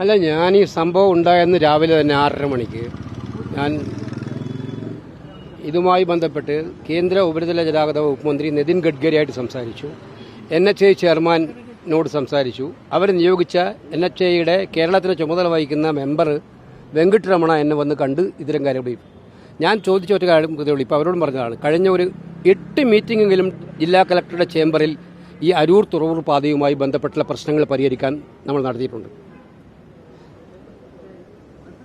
അല്ല ഞാൻ ഈ സംഭവം ഉണ്ടായെന്ന് രാവിലെ തന്നെ ആറര മണിക്ക്. ഞാൻ ഇതുമായി ബന്ധപ്പെട്ട് കേന്ദ്ര ഉപരിതല ഗതാഗത വകുപ്പ് മന്ത്രി നിതിൻ ഗഡ്കരിയായിട്ട് സംസാരിച്ചു. എൻ എച്ച് ഐ ചെയർമാനോട് സംസാരിച്ചു. അവർ നിയോഗിച്ച എൻ എച്ച് ഐയുടെ കേരളത്തിലെ ചുമതല വഹിക്കുന്ന മെമ്പർ വെങ്കിട്ടരമണ എന്നെ വന്ന് കണ്ട് ഇത്തരം കാര്യങ്ങൾ ഞാൻ ചോദിച്ച ഒറ്റ കാര്യം ഇതേ ഇപ്പോൾ അവരോടും പറഞ്ഞതാണ് കഴിഞ്ഞ ഒരു എട്ട് മീറ്റിംഗെങ്കിലും ജില്ലാ കളക്ടറുടെ ചേംബറിൽ ഈ അരൂർ തുറവൂർ പാതയുമായി ബന്ധപ്പെട്ടുള്ള പ്രശ്നങ്ങൾ പരിഹരിക്കാൻ നമ്മൾ നടത്തിയിട്ടുണ്ട്.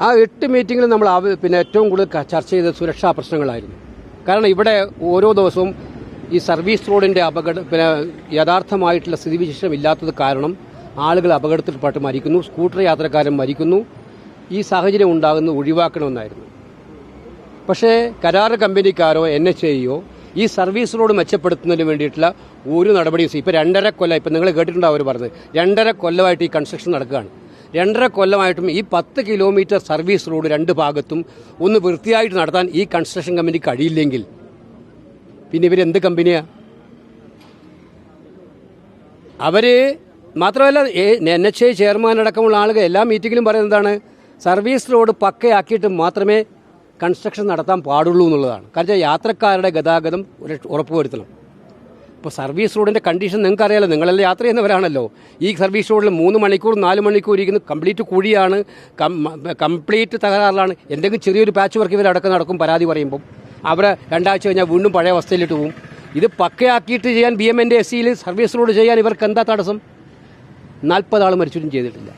ആ എട്ട് മീറ്റിങ്ങിൽ നമ്മൾ പിന്നെ ഏറ്റവും കൂടുതൽ ചർച്ച ചെയ്ത സുരക്ഷാ പ്രശ്നങ്ങളായിരുന്നു. കാരണം ഇവിടെ ഓരോ ദിവസവും ഈ സർവീസ് റോഡിന്റെ അപകട പിന്നെ യഥാർത്ഥമായിട്ടുള്ള സ്ഥിതിവിശേഷം ഇല്ലാത്തത് കാരണം ആളുകൾ അപകടത്തിൽപ്പെട്ട് മരിക്കുന്നു സ്കൂട്ടർ യാത്രക്കാരൻ മരിക്കുന്നു ഈ സാഹചര്യം ഉണ്ടാകുന്നത് ഒഴിവാക്കണമെന്നായിരുന്നു. പക്ഷേ കരാർ കമ്പനിക്കാരോ എൻ എച്ച് ഐയോ ഈ സർവീസ് റോഡ് മെച്ചപ്പെടുത്തുന്നതിന് വേണ്ടിയിട്ടുള്ള ഒരു നടപടിയും ഇപ്പം രണ്ടര കൊല്ലം ഇപ്പം നിങ്ങൾ കേട്ടിട്ടുണ്ടാവും അവർ പറഞ്ഞത് രണ്ടര കൊല്ലമായിട്ട് ഈ കൺസ്ട്രക്ഷൻ നടക്കുകയാണ്. രണ്ടര കൊല്ലമായിട്ടും ഈ പത്ത് കിലോമീറ്റർ സർവീസ് റോഡ് രണ്ട് ഭാഗത്തും ഒന്ന് വൃത്തിയായിട്ട് നടത്താൻ ഈ കൺസ്ട്രക്ഷൻ കമ്പനി കഴിയില്ലെങ്കിൽ പിന്നെ ഇവരെന്ത് കമ്പനിയാ അവർ മാത്രമല്ല എൻ എച്ച് ഐ ചെയർമാൻ അടക്കമുള്ള ആളുകൾ എല്ലാ മീറ്റിങ്ങിലും പറയുന്നത് എന്താണ്? സർവീസ് റോഡ് പക്കയാക്കിയിട്ട് മാത്രമേ കൺസ്ട്രക്ഷൻ നടത്താൻ പാടുള്ളൂ എന്നുള്ളതാണ്. കാരണം യാത്രക്കാരുടെ ഗതാഗതം ഉറ- ഉറപ്പുവരുത്തണം. ഇപ്പോൾ സർവീസ് റോഡിന്റെ കണ്ടീഷൻ നിങ്ങൾക്ക് അറിയാലോ നിങ്ങളെല്ലാം യാത്ര ചെയ്യുന്നവരാണല്ലോ. ഈ സർവീസ് റോഡിൽ മൂന്ന് മണിക്കൂർ നാല് മണിക്കൂർ ഇരിക്കുന്ന കംപ്ലീറ്റ് കുഴിയാണ് കംപ്ലീറ്റ് തകരാറിലാണ്. എന്തെങ്കിലും ചെറിയൊരു പാച്ച് വർക്ക് ഇവർ അടക്കം നടക്കും പരാതി പറയുമ്പോൾ അവരെ രണ്ടാഴ്ച കഴിഞ്ഞാൽ വീണ്ടും പഴയ അവസ്ഥയിലിട്ട് പോകും ഇത് പക്കയാക്കിയിട്ട് ചെയ്യാൻ ബി എം എന്റെ എസ് സിയിൽ സർവീസ് റോഡ് ചെയ്യാൻ ഇവർക്ക് എന്താ തടസ്സം? നാൽപ്പത് ആൾ മരിച്ചിട്ടും ചെയ്തിട്ടില്ല.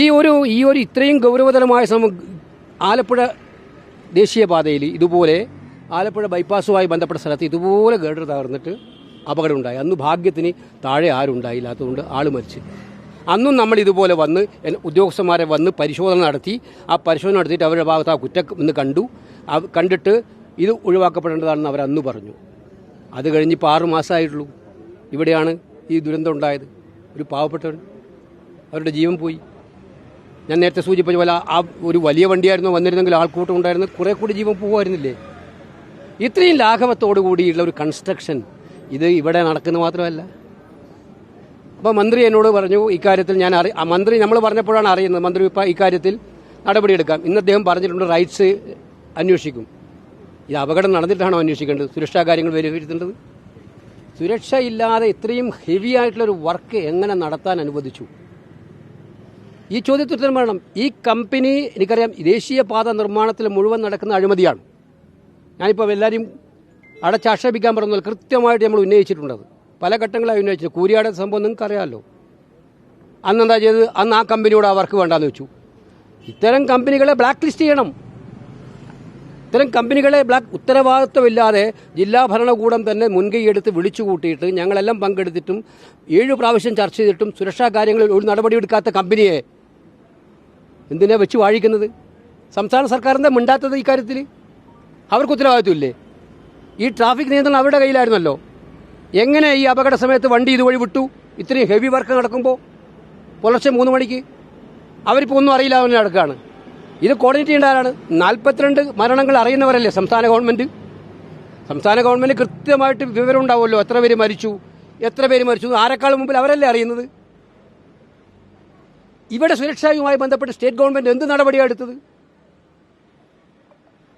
ഈ ഒരു ഈ ഒരു ഇത്രയും ഗൗരവതരമായ ആലപ്പുഴ ദേശീയപാതയിൽ ഇതുപോലെ ആലപ്പുഴ ബൈപ്പാസുമായി ബന്ധപ്പെട്ട സ്ഥലത്ത് ഇതുപോലെ ഗേഡർ തകർന്നിട്ട് അപകടമുണ്ടായി. അന്ന് ഭാഗ്യത്തിന് താഴെ ആരും ഉണ്ടായില്ലാത്തതുകൊണ്ട് ആൾ മരിച്ചു. അന്നും നമ്മൾ ഇതുപോലെ വന്ന് ഉദ്യോഗസ്ഥന്മാരെ വന്ന് പരിശോധന നടത്തി. ആ പരിശോധന നടത്തിയിട്ട് അവരുടെ ഭാഗത്ത് ആ കുറ്റം ഇന്ന് കണ്ടു. കണ്ടിട്ട് ഇത് ഒഴിവാക്കപ്പെടേണ്ടതാണെന്ന് അവർ അന്ന് പറഞ്ഞു. അത് കഴിഞ്ഞ് ഇപ്പോൾ ആറ് മാസമായിട്ടുള്ളൂ ഇവിടെയാണ് ഈ ദുരന്തം ഉണ്ടായത്. ഒരു പാവപ്പെട്ടവൻ അവരുടെ ജീവൻ പോയി. ഞാൻ നേരത്തെ സൂചിപ്പിച്ച പോലെ ആ ഒരു വലിയ വണ്ടിയായിരുന്നു വന്നിരുന്നെങ്കിൽ ആൾക്കൂട്ടം ഉണ്ടായിരുന്നു കുറേ കൂടി ജീവൻ പോകുമായിരുന്നില്ലേ ഇത്രയും ലാഘവത്തോടു കൂടിയുള്ള ഒരു കൺസ്ട്രക്ഷൻ ഇത് ഇവിടെ നടക്കുന്നത് മാത്രമല്ല. അപ്പോൾ മന്ത്രി എന്നോട് പറഞ്ഞു ഇക്കാര്യത്തിൽ ഞാൻ അറി മന്ത്രി നമ്മൾ പറഞ്ഞപ്പോഴാണ് അറിയുന്നത് മന്ത്രി ഇപ്പം ഇക്കാര്യത്തിൽ നടപടിയെടുക്കാം ഇന്ന് അദ്ദേഹം പറഞ്ഞിട്ടുണ്ട് റൈറ്റ്സ് അന്വേഷിക്കും. ഇത് അപകടം നടന്നിട്ടാണോ അന്വേഷിക്കേണ്ടത്? സുരക്ഷാ കാര്യങ്ങൾ വിലയിരുത്തേണ്ടത്? സുരക്ഷ ഇല്ലാതെ ഇത്രയും ഹെവി ആയിട്ടുള്ളൊരു വർക്ക് എങ്ങനെ നടത്താൻ അനുവദിച്ചു? ഈ ചോദ്യത്തിന് ഉത്തരം പറയണം. ഈ കമ്പനി എനിക്കറിയാം ദേശീയപാത നിർമ്മാണത്തിൽ മുഴുവൻ നടക്കുന്ന അഴിമതിയാണ്. ഞാനിപ്പോൾ എല്ലാവരും അടച്ചാക്ഷേപിക്കാൻ പറഞ്ഞാൽ കൃത്യമായിട്ട് നമ്മൾ ഉന്നയിച്ചിട്ടുണ്ടത്. പല ഘട്ടങ്ങളായി ഉന്നയിച്ചത് കൂരിയാടെ സംഭവം നിങ്ങൾക്ക് അറിയാമല്ലോ അന്ന് എന്താ ചെയ്തത്? അന്ന് ആ കമ്പനിയോട് ആ വർക്ക് വേണ്ടാന്ന് വെച്ചു. ഇത്തരം കമ്പനികളെ ബ്ലാക്ക് ലിസ്റ്റ് ചെയ്യണം. ഇത്തരം കമ്പനികളെ ബ്ലാക്ക് ഉത്തരവാദിത്വമില്ലാതെ ജില്ലാ ഭരണകൂടം തന്നെ മുൻകൈയെടുത്ത് വിളിച്ചു കൂട്ടിയിട്ട് ഞങ്ങളെല്ലാം പങ്കെടുത്തിട്ടും ഏഴ് പ്രാവശ്യം ചർച്ച ചെയ്തിട്ടും സുരക്ഷാ കാര്യങ്ങളിൽ ഒരു നടപടി എടുക്കാത്ത കമ്പനിയെ എന്തിനാ വെച്ച് വാഴിക്കുന്നത്? സംസ്ഥാന സർക്കാരിന്റെ മിണ്ടാത്തത് ഇക്കാര്യത്തിൽ അവർക്ക് ഉത്തരവാദിത്വമില്ലേ? ഈ ട്രാഫിക് നിയന്ത്രണം അവരുടെ കയ്യിലായിരുന്നല്ലോ. എങ്ങനെ ഈ അപകട സമയത്ത് വണ്ടി ഇതുവഴി വിട്ടു? ഇത്രയും ഹെവി വർക്ക് നടക്കുമ്പോൾ പുലർച്ചെ മൂന്ന് മണിക്ക്? അവരിപ്പോൾ ഒന്നും അറിയില്ല അവനെ നടക്കുകയാണ് ഇത് കോർഡിനേറ്റ് ചെയ്യേണ്ട ആരാണ്? നാൽപ്പത്തിരണ്ട് മരണങ്ങൾ അറിയുന്നവരല്ലേ സംസ്ഥാന ഗവൺമെന്റ് സംസ്ഥാന ഗവൺമെന്റ് കൃത്യമായിട്ട് വിവരം ഉണ്ടാവുമല്ലോ. എത്ര പേര് മരിച്ചു? എത്ര പേര് മരിച്ചു? ആരെക്കാളും മുമ്പിൽ അവരല്ലേ അറിയുന്നത്? ഇവിടെ സുരക്ഷയുമായി ബന്ധപ്പെട്ട് സ്റ്റേറ്റ് ഗവൺമെന്റ് എന്ത് നടപടിയാണ് എടുത്തത്?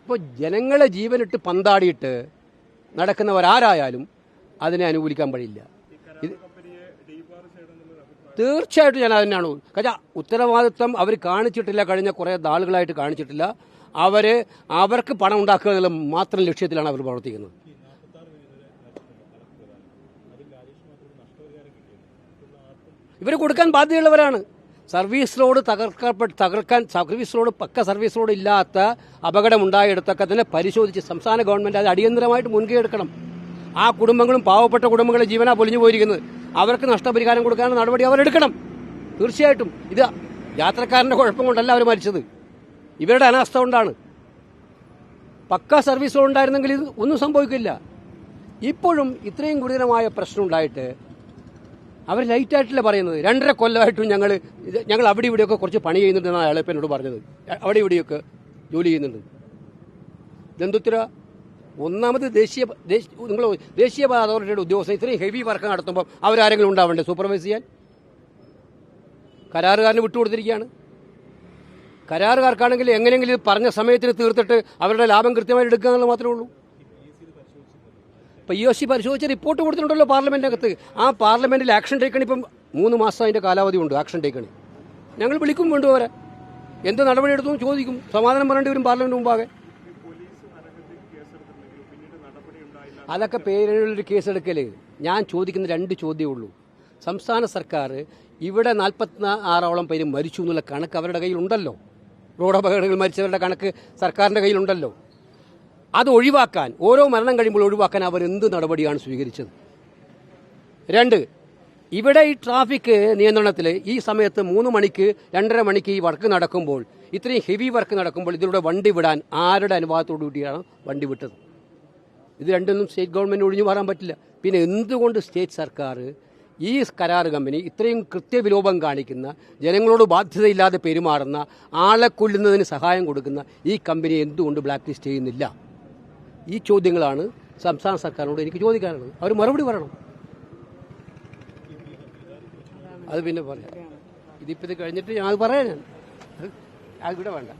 ഇപ്പോൾ ജനങ്ങളെ ജീവനിട്ട് പന്താടിയിട്ട് നടക്കുന്നവരാരായാലും അതിനെ അനുകൂലിക്കാൻ കഴിയില്ല തീർച്ചയായിട്ടും ഞാൻ അതിനാണ് കാരണം ഉത്തരവാദിത്വം അവർ കാണിച്ചിട്ടില്ല കഴിഞ്ഞ കുറേ നാളുകളായിട്ട് കാണിച്ചിട്ടില്ല. അവർ അവർക്ക് പണം ഉണ്ടാക്കുക എന്നുള്ള മാത്രം ലക്ഷ്യത്തിലാണ് അവർ പ്രവർത്തിക്കുന്നത്. ഇവർ കൊടുക്കാൻ ബാധ്യതയുള്ളവരാണ്. സർവീസ് റോഡ് തകർക്കപ്പെട്ട് തകർക്കാൻ സർവീസ് റോഡ് പക്ക സർവീസ് റോഡ് ഇല്ലാത്ത അപകടമുണ്ടായിടത്തൊക്കെ തന്നെ പരിശോധിച്ച് സംസ്ഥാന ഗവൺമെന്റ് അത് അടിയന്തരമായിട്ട് മുൻകൈ എടുക്കണം ആ കുടുംബങ്ങളും പാവപ്പെട്ട കുടുംബങ്ങളെ ജീവനാ പൊലിഞ്ഞു പോയിരിക്കുന്നത്. അവർക്ക് നഷ്ടപരിഹാരം കൊടുക്കാനുള്ള നടപടി അവരെടുക്കണം. തീർച്ചയായിട്ടും. ഇത് യാത്രക്കാരന്റെ കുഴപ്പം കൊണ്ടല്ല അവർ മരിച്ചത്. ഇവരുടെ അനാസ്ഥ കൊണ്ടാണ്. പക്ക സർവീസ് റോഡ് ഉണ്ടായിരുന്നെങ്കിൽ ഇത് ഒന്നും സംഭവിക്കില്ല. ഇപ്പോഴും ഇത്രയും ഗുരുതരമായ പ്രശ്നം ഉണ്ടായിട്ട് അവർ ലൈറ്റായിട്ടല്ല പറയുന്നത്. രണ്ടര കൊല്ലമായിട്ടും ഞങ്ങൾ ഞങ്ങൾ അവിടെ ഇവിടെയൊക്കെ കുറച്ച് പണി ചെയ്യുന്നുണ്ടെന്നാണ് അയാളെ ഇപ്പം എന്നോട് പറഞ്ഞത്. അവിടെ ഇവിടെയൊക്കെ ജോലി ചെയ്യുന്നുണ്ട്. ദന്തുത്തിര ഒന്നാമത് ദേശീയ ദേശ- നിങ്ങൾ ദേശീയ അതോറിറ്റിയുടെ ഉദ്യോഗസ്ഥൻ ഇത്രയും ഹെവി വർക്ക് നടത്തുമ്പോൾ അവരാരെങ്കിലും ഉണ്ടാവണ്ടേ? സൂപ്പർവൈസ് ചെയ്യാൻ? കരാറുകാരന് വിട്ടുകൊടുത്തിരിക്കുകയാണ്. കരാറുകാർക്കാണെങ്കിൽ എങ്ങനെയെങ്കിലും പറഞ്ഞ സമയത്തിന് തീർത്തിട്ട് അവരുടെ ലാഭം കൃത്യമായി എടുക്കുക എന്നുള്ളത് മാത്രമേ ഉള്ളൂ. ഇപ്പം ഇ ഒ സി പരിശോധിച്ച റിപ്പോർട്ട് കൊടുത്തിട്ടുണ്ടല്ലോ പാർലമെന്റിനകത്ത് ആ പാർലമെന്റിൽ ആക്ഷൻ ടേക്കണി ഇപ്പം മൂന്ന് മാസം അതിന്റെ കാലാവധി ഉണ്ട് ആക്ഷൻ ടേക്കണി ഞങ്ങൾ വിളിക്കും വേണ്ടു അവരെ എന്ത് നടപടി എടുത്തു എന്ന് ചോദിക്കും. സമാധാനം പറയേണ്ടി വരും പാർലമെന്റ് മുമ്പാകെ. അതൊക്കെ പേരിലൊരു കേസെടുക്കൽ. ഞാൻ ചോദിക്കുന്ന രണ്ട് ചോദ്യമേ ഉള്ളൂ. സംസ്ഥാന സർക്കാർ ഇവിടെ നാൽപ്പത്തി ആറോളം പേര് മരിച്ചു എന്നുള്ള കണക്ക് അവരുടെ കയ്യിലുണ്ടല്ലോ. റോഡ് അപകടങ്ങളിൽ മരിച്ചവരുടെ കണക്ക് സർക്കാരിന്റെ കയ്യിലുണ്ടല്ലോ. അത് ഒഴിവാക്കാൻ ഓരോ മരണം കഴിയുമ്പോൾ ഒഴിവാക്കാൻ അവർ എന്ത് നടപടിയാണ് സ്വീകരിച്ചത്? രണ്ട് ഇവിടെ ഈ ട്രാഫിക് നിയന്ത്രണത്തിൽ ഈ സമയത്ത് മൂന്ന് മണിക്ക് രണ്ടര മണിക്ക് ഈ വർക്ക് നടക്കുമ്പോൾ ഇത്രയും ഹെവി വർക്ക് നടക്കുമ്പോൾ ഇതിലൂടെ വണ്ടി വിടാൻ ആരുടെ അനുവാദത്തോടു കൂടിയാണ് വണ്ടി വിട്ടത്? ഇത് രണ്ടൊന്നും സ്റ്റേറ്റ് ഗവൺമെന്റ് ഒഴിഞ്ഞു മാറാൻ പറ്റില്ല. പിന്നെ എന്തുകൊണ്ട് സ്റ്റേറ്റ് സർക്കാർ ഈ കരാർ കമ്പനി ഇത്രയും കൃത്യവിലോപം കാണിക്കുന്ന ജനങ്ങളോട് ബാധ്യതയില്ലാതെ പെരുമാറുന്ന ആളെ കൊല്ലുന്നതിന് സഹായം കൊടുക്കുന്ന ഈ കമ്പനി എന്തുകൊണ്ട് ബ്ലാക്ക് ലിസ്റ്റ് ചെയ്യുന്നില്ല? ഈ ചോദ്യങ്ങളാണ് സംസ്ഥാന സർക്കാരിനോട് എനിക്ക് ചോദിക്കാനുള്ളത്. അവർ മറുപടി പറയണം. അത് പിന്നെ പറയാം. ഇതിപ്പോൾ ഇത് കഴിഞ്ഞിട്ട് ഞാൻ അത് പറയാം ഞാൻ. അത് ഇവിടെ വേണ്ട.